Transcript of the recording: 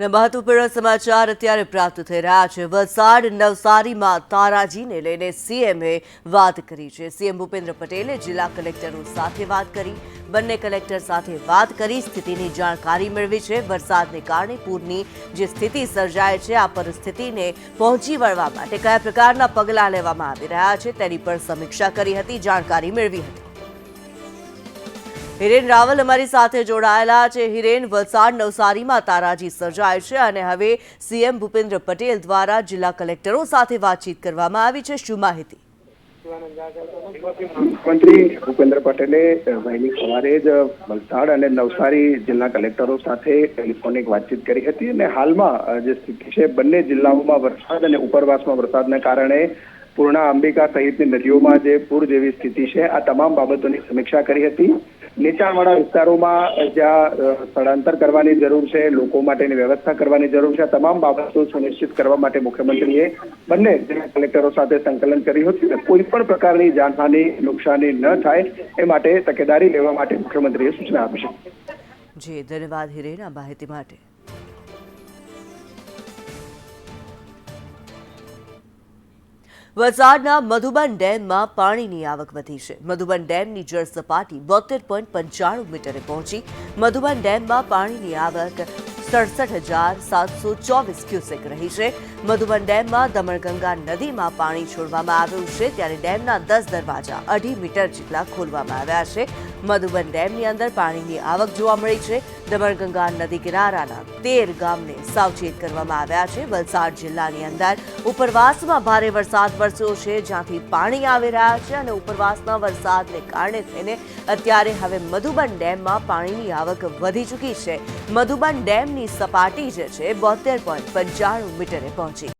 મહત્વપૂર્ણ સમાચાર અત્યારે પ્રાપ્ત થઈ રહ્યા છે. વલસાડ નવસારીમાં તારાજીને લઈને સીએમએ વાત કરી છે. સીએમ ભૂપેન્દ્ર પટેલે જિલ્લા કલેક્ટરો સાથે વાત કરી. બંને કલેક્ટર સાથે વાત કરી. સ્થિતિની જાણકારી મેળવી છે. વરસાદને કારણે પૂરની જે સ્થિતિ સર્જાય છે, આ પરિસ્થિતિને પહોંચી વળવા માટે કયા પ્રકારના પગલાં લેવામાં આવી રહ્યા છે તેની પર સમીક્ષા કરી હતી, જાણકારી મેળવી હતી. હિરેન રાવલ અમારી સાથે જોડાયેલા છે. હિરેન, વલસાડ નવસારીમાં તારાજી સર્જાય છે અને હવે સીએમ ભૂપેન્દ્ર પટેલ દ્વારા જિલ્લા કલેક્ટરો સાથે વાતચીત કરવામાં આવી છે. શું માહિતી? મુખ્યમંત્રી ભૂપેન્દ્ર પટેલે વહેલી સવારે જ વલસાડ અને નવસારી જિલ્લા કલેક્ટરો સાથે ટેલિફોનિક વાતચીત કરી હતી અને હાલમાં જે સ્થિતિ છે, બંને જિલ્લાઓમાં વરસાદ અને ઉપરવાસમાં વરસાદને કારણે પૂર્ણા અંબિકા સહિતની નદીઓમાં જે પૂર જેવી સ્થિતિ છે, આ તમામ બાબતોની સમીક્ષા કરી હતી. નીચાણવાળા વિસ્તારોમાં જ્યાં સ્થળાંતર કરવાની જરૂર છે, લોકો માટેની વ્યવસ્થા કરવાની જરૂર છે, આ તમામ બાબતો સુનિશ્ચિત કરવા માટે મુખ્યમંત્રીએ બંને જિલ્લા કલેક્ટરો સાથે સંકલન કર્યું હતું અને કોઈ પણ પ્રકારની જાનહાની, નુકસાની ન થાય, એ માટે તકેદારી લેવા માટે મુખ્યમંત્રીએ સૂચના આપી છે. જી, ધન્યવાદ હિરેન માહિતી માટે. વલસાડના મધુબન ડેમમાં પાણીની આવક વધી છે. મધુબન ડેમની જળ સપાટી બોતેર પોઈન્ટ પંચાણું મીટરે પહોંચી. મધુબન ડેમમાં પાણીની આવક સડસઠ હજાર સાતસો ચોવીસ ક્યુસેક રહી છે. મધુબન ડેમમાં દમણગંગા નદીમાં પાણી છોડવામાં આવ્યું છે, ત્યારે ડેમના દસ દરવાજા અઢી મીટર જેટલા ખોલવામાં આવ્યા છે. મધુબન ડેમની અંદર પાણીની આવક જોવા મળી છે. દમણગંગા નદી કિનારાના તેર ગામને સાવચેત કરવામાં આવ્યા છે. વલસાડ જિલ્લાની અંદર ઉપરવાસમાં ભારે વરસાદ વરસ્યો છે, જ્યાંથી પાણી આવી રહ્યા છે અને ઉપરવાસના વરસાદને કારણે થઈને અત્યારે હવે મધુબન ડેમમાં પાણીની આવક વધી ચૂકી છે. મધુબન ડેમની સપાટી જે છે, બોતેર પોઈન્ટ પંચાણું મીટરે પહોંચી